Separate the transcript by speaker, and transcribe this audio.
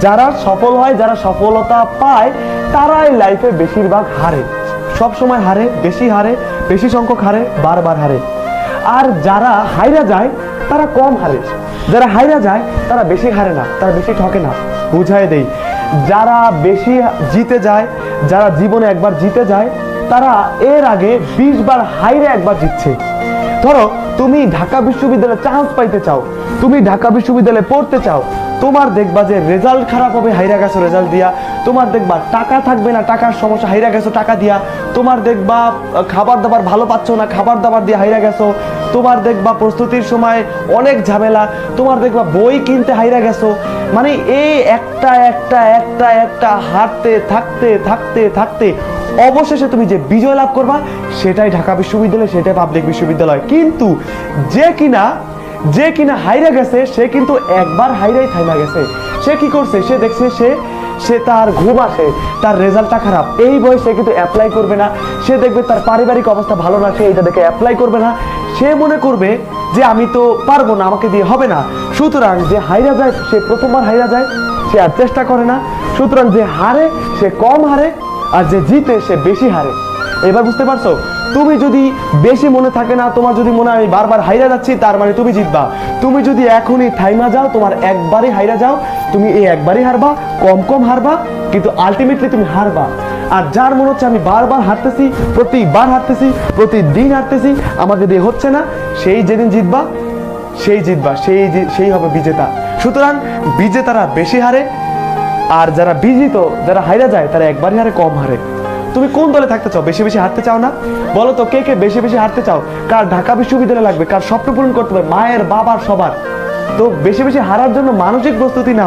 Speaker 1: যারা সফল হয়, যারা সফলতা পায়, তারাই লাইফে বেশিরভাগ হারে। সব সময় হারে, বেশি হারে, বেশি সংখ্যক হারে, বারবার হারে। আর যারা হাইরা যায়, তারা কম হারে। যারা হাইরা যায়, তারা বেশি হারে না, তারা বেশি ঠকে না। বুঝাই দেই, যারা বেশি জিতে যায়, যারা জীবনে একবার জিতে যায়, তারা এর আগে বিশ বার হাইরে একবার জিতছে। ধরো, তুমি ঢাকা বিশ্ববিদ্যালয়ে চান্স পাইতে চাও, তুমি ঢাকা বিশ্ববিদ্যালয়ে পড়তে চাও তোমার দেখবা যে রেজাল্ট খারাপ হবে, হাইরা গেছো রেজাল্ট দিয়া। তোমার দেখবা টাকা থাকবে না, টাকার সমস্যা, হাইরা গেছো টাকা দিয়া। তোমার দেখবা খাবার দাবার ভালো পাচ্ছ না, খাবার দাবার দিয়ে হাইরা গেছো। তোমার দেখবা প্রস্তুতির সময় অনেক ঝামেলা। তোমার দেখবা বই কিনতে হাইরা গেছো। মানে এই একটা একটা একটা একটা হাঁটতে, থাকতে থাকতে থাকতে অবশেষে তুমি যে বিজয় লাভ করবা, সেটাই ঢাকা বিশ্ববিদ্যালয়, সেটাই পাবলিক বিশ্ববিদ্যালয়। কিন্তু যে কিনা যে কিনা হাইরা গেছে, সে কিন্তু একবার হাইরাই থাইমা গেছে। সে কি করছে? সে দেখছে সে সে তার ঘুম আসে, তার রেজাল্টটা খারাপ। এই বয়সে কিন্তু অ্যাপ্লাই করবে না। সে দেখবে তার পারিবারিক অবস্থা ভালো না, সে এটা দেখে অ্যাপ্লাই করবে না। সে মনে করবে যে আমি তো পারব না, আমাকে দিয়ে হবে না। সুতরাং যে হাইরা যায়, সে প্রথমবার হাইরা যায়, সে আর চেষ্টা করে না। সুতরাং যে হারে, সে কম হারে, আর যে জিতে, সে বেশি হারে। এবার বুঝতে পারছ? তুমি যদি বেশি মনে থাকে না, তোমার যদি মনে আমি বারবার হাইরা যাচ্ছি, তার মানে তুমি জিতবা। তুমি যদি এখনই থাইমা যাও, তোমার একবারই হাইরা যাও, তুমি এই একবারই হারবা, কম কম হারবা, কিন্তু আলটিমেটলি তুমি হারবা। আর যার মনে হচ্ছে আমি বারবার হারতেছি, প্রতিবার হারতেছি, প্রতিদিন হারতেছি, আমাকে দিয়ে হচ্ছে না, সেই যেদিন জিতবা, সেই জিতবা, সেই সেই হবে বিজেতা। সুতরাং বিজেতারা বেশি হারে, আর যারা বিজিত, যারা হাইরা যায়, তারা একবারই হারে কম হারে। তুমি কোন দলে থাকতে চাও? বেশি বেশি হারতে চাও না? বলো তো, কে কে বেশি বেশি হারতে চাও? কার ঢাকা বিশ্ববিদ্যালয় লাগবে? কার স্বপ্ন পূরণ করতে হবে? মায়ের, বাবার, সবার। তো বেশি বেশি হারার জন্য মানসিক প্রস্তুতি নাও।